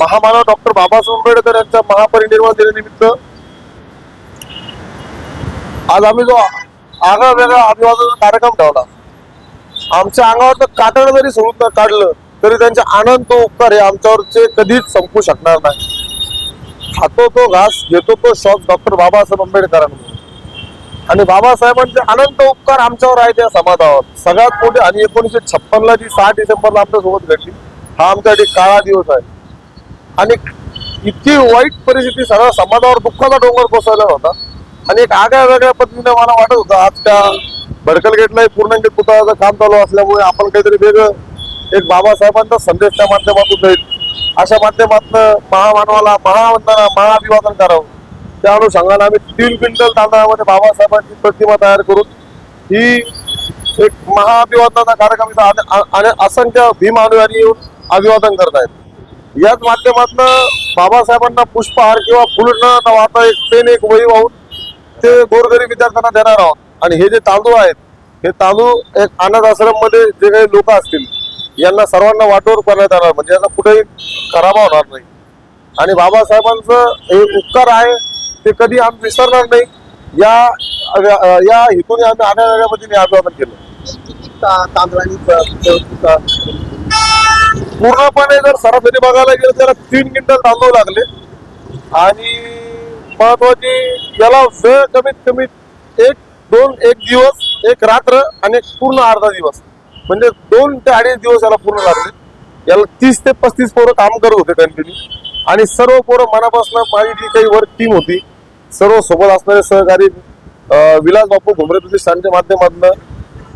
महामानव डॉक्टर बाबासाहेब आंबेडकर यांच्या महापरिनिर्वाण दिनानिमित्त आज आम्ही जो आगळा वेगळा अभिवादनाचा कार्यक्रम ठेवला. आमच्या अंगावर काटण कातड जरी सोडून काढलं तरी त्यांचे आनंद तो उपकार हे आमच्यावरचे कधीच संपू शकणार नाही. खातो तो घास घेतो तो शॉक डॉक्टर बाबासाहेब आंबेडकरांनी. आणि बाबासाहेबांचे अनंत उपकार आमच्यावर आहेत या समाजावर. सगळ्यात मोठे आणि एकोणीसशे छप्पनला जी सहा डिसेंबरला आमच्यासोबत घडली हा आमच्यासाठी काळा दिवस आहे. आणि इतकी वाईट परिस्थिती सगळ्या समाजावर दुःखाचा डोंगर कोसळला होता. आणि एक आगळ्या वेगळ्या पद्धतीने मला वाटत होतं आज त्या भडकल पूर्णांकित पुतळ्याचं काम चालू असल्यामुळे आपण काहीतरी वेगळं एक बाबासाहेबांचा संदेश त्या माध्यमातून देईल. अशा माध्यमातून महामानवाला महावंदना महाअभिवादन करावं. त्या अनुषंगाने आम्ही तीन क्विंटल तांदळामध्ये बाबासाहेबांची प्रतिमा तयार करून ही एक महाअभिवादनाचा कार्यक्रम आणि असंख्य भीम अनुयायी येऊन अभिवादन करत आहेत याच माध्यमातून बाबासाहेबांना पुष्पहार किंवा फुल न वाहता एक पेन एक वही वाहून ते गोरगरीब विद्यार्थ्यांना देणार आहोत. आणि हे जे तांदूळ आहेत हे तांदूळ एक अनाथ आश्रममध्ये जे काही लोक असतील यांना सर्वांना वाटोवर करण्यात येणार म्हणजे याचा कुठेही खराबा होणार नाही. आणि बाबासाहेबांचं हे उपकार आहे ते कधी आम्ही विसरणार नाही. या या हेतूने आम्ही आगळ्या वेगळ्या पद्धतीने अभिवादन केलं. तांदळांनी पूर्णपणे जर सरासरी बघायला गेलं त्याला तीन क्विंटल तांदूळ लागले. आणि महत्वाची याला वेळ कमीत कमी एक दोन एक दिवस एक रात्र आणि एक पूर्ण अर्धा दिवस. म्हणजे दोन ते अडीच दिवस याला पूर्ण लागले. याला तीस ते पस्तीस पोरं काम करत होते कंटिन्यू. आणि सर्व पोरं मनापासून माझी जी काही वर्क टीम होती सर्व सोबत असणारे सहकारी विलास बापू घुमरे प्रतिष्ठानच्या माध्यमातून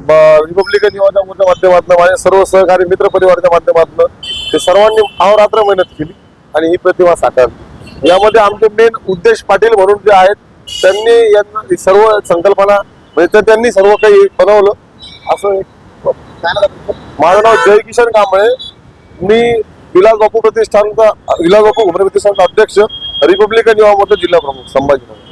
रिपब्लिकन युवाच्या माध्यमातून माझ्या सर्व सहकारी मित्र परिवाराच्या माध्यमातून ते सर्वांनी अहोरात्र मेहनत केली आणि ही प्रतिमा साकारली. यामध्ये आमचे मेन उद्देश पाटील म्हणून जे आहेत त्यांनी यांना सर्व संकल्पना म्हणजे त्यांनी सर्व काही बनवलं. असं एक माझं नाव जय किशन कांबळे. मी विलास बापू प्रतिष्ठानचा विलास बापू घुमरे प्रतिष्ठानचा अध्यक्ष रिपब्लिकन युवा मोर्चा जिल्हा प्रमुख संभाजीनगर.